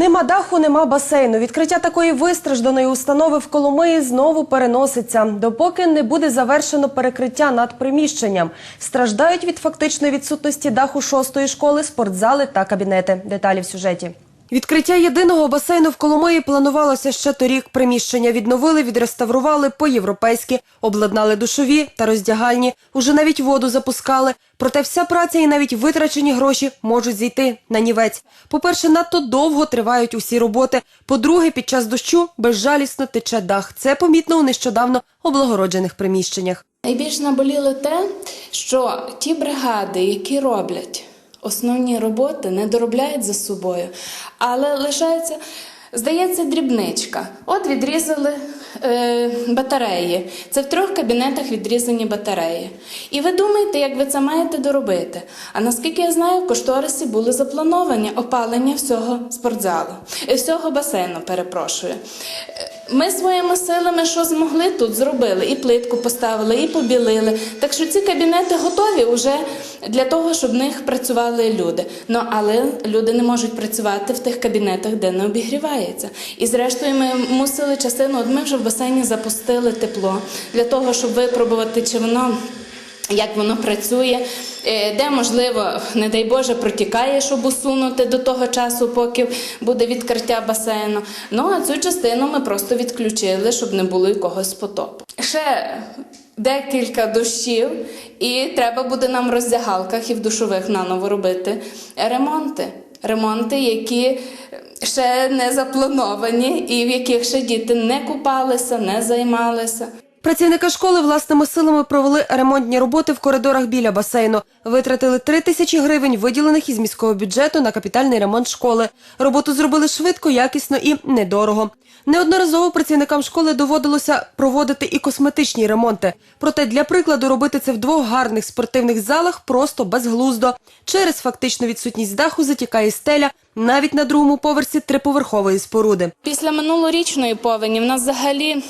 Нема даху, нема басейну. Відкриття такої вистражданої установи в Коломиї знову переноситься. Допоки не буде завершено перекриття над приміщенням. Страждають від фактичної відсутності даху шостої школи, спортзали та кабінети. Деталі в сюжеті. Відкриття єдиного басейну в Коломиї планувалося ще торік. Приміщення відновили, відреставрували по-європейськи, обладнали душові та роздягальні. Уже навіть воду запускали. Проте вся праця і навіть витрачені гроші можуть зійти на нівець. По-перше, надто довго тривають усі роботи. По-друге, під час дощу безжалісно тече дах. Це помітно у нещодавно облагороджених приміщеннях. Найбільш наболіло те, що ті бригади, які роблять основні роботи, не доробляють за собою, але лишається, здається, дрібничка. От відрізали е, батареї. Це в трьох кабінетах відрізані батареї. І ви думаєте, як ви це маєте доробити? А наскільки я знаю, в кошторисі були заплановані опалення всього спортзалу, е, всього басейну, перепрошую. Ми своїми силами, що змогли, тут зробили. І плитку поставили, і побілили. Так що ці кабінети готові вже для того, щоб в них працювали люди. Ну але люди не можуть працювати в тих кабінетах, де не обігрівається. І зрештою, ми мусили частину. От ми вже в басейні запустили тепло для того, щоб випробувати, чи воно. Як воно працює, е, де можливо, не дай Боже, протікає, щоб усунути до того часу, поки буде відкриття басейну. Ну а цю частину ми просто відключили, щоб не було якогось потопу. Ще декілька дощів, і треба буде нам в роздягалках і в душових наново робити ремонти. Ремонти, які ще не заплановані, і в яких ще діти не купалися, не займалися. Працівники школи власними силами провели ремонтні роботи в коридорах біля басейну. Витратили 3 тисячі гривень, виділених із міського бюджету на капітальний ремонт школи. Роботу зробили швидко, якісно і недорого. Неодноразово працівникам школи доводилося проводити і косметичні ремонти. Проте для прикладу робити це в двох гарних спортивних залах просто безглуздо. Через фактичну відсутність даху затікає стеля навіть на другому поверсі триповерхової споруди. Після минулорічної повені в нас взагалі.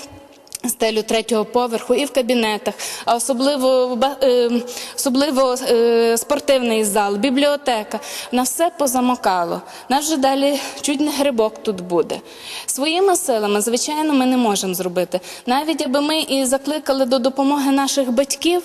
Стелю третього поверху і в кабінетах, а особливо е, особливо е, спортивний зал, бібліотека. На все позамокало. Нас вже далі чуть не грибок тут буде. Своїми силами, звичайно, ми не можемо зробити. Навіть аби ми і закликали до допомоги наших батьків,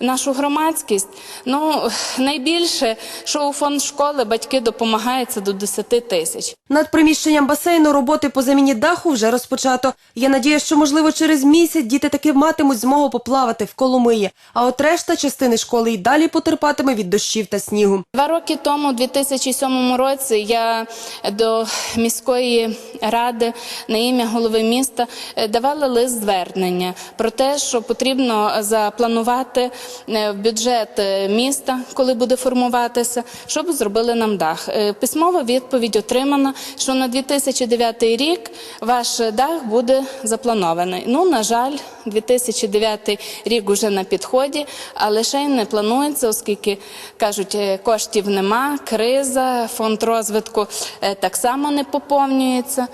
нашу громадськість. Ну найбільше, що у фонд школи батьки допомагають це до 10 тисяч. Над приміщенням басейну роботи по заміні даху вже розпочато. Є надія, що можливо через місяць діти таки матимуть змогу поплавати в Коломиї. А от решта частини школи й далі потерпатиме від дощів та снігу. Два роки тому, у 2007 році, я до міської ради на ім'я голови міста е, давала лист звернення про те, що потрібно запланувати е, бюджет е, міста, коли буде формуватися, щоб зробили нам дах. Письмова відповідь отримана, що на 2009 рік ваш дах буде запланований. Ну, на жаль, 2009 рік уже на підході, але ще й не планується, оскільки кажуть, е, коштів нема, криза, фонд розвитку е, так само не поповнюється.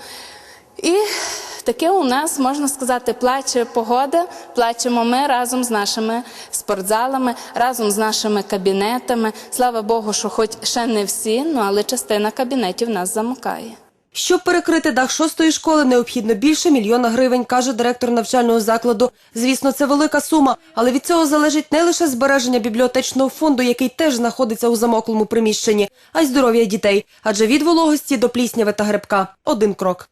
І таке у нас можна сказати, плаче погода. Плачемо ми разом з нашими спортзалами, разом з нашими кабінетами. Слава Богу, що хоч ще не всі, ну але частина кабінетів нас замикає. Щоб перекрити дах шостої школи, необхідно більше мільйона гривень, каже директор навчального закладу. Звісно, це велика сума, але від цього залежить не лише збереження бібліотечного фонду, який теж знаходиться у замоклому приміщенні, а й здоров'я дітей. Адже від вологості до плісняви та грибка один крок.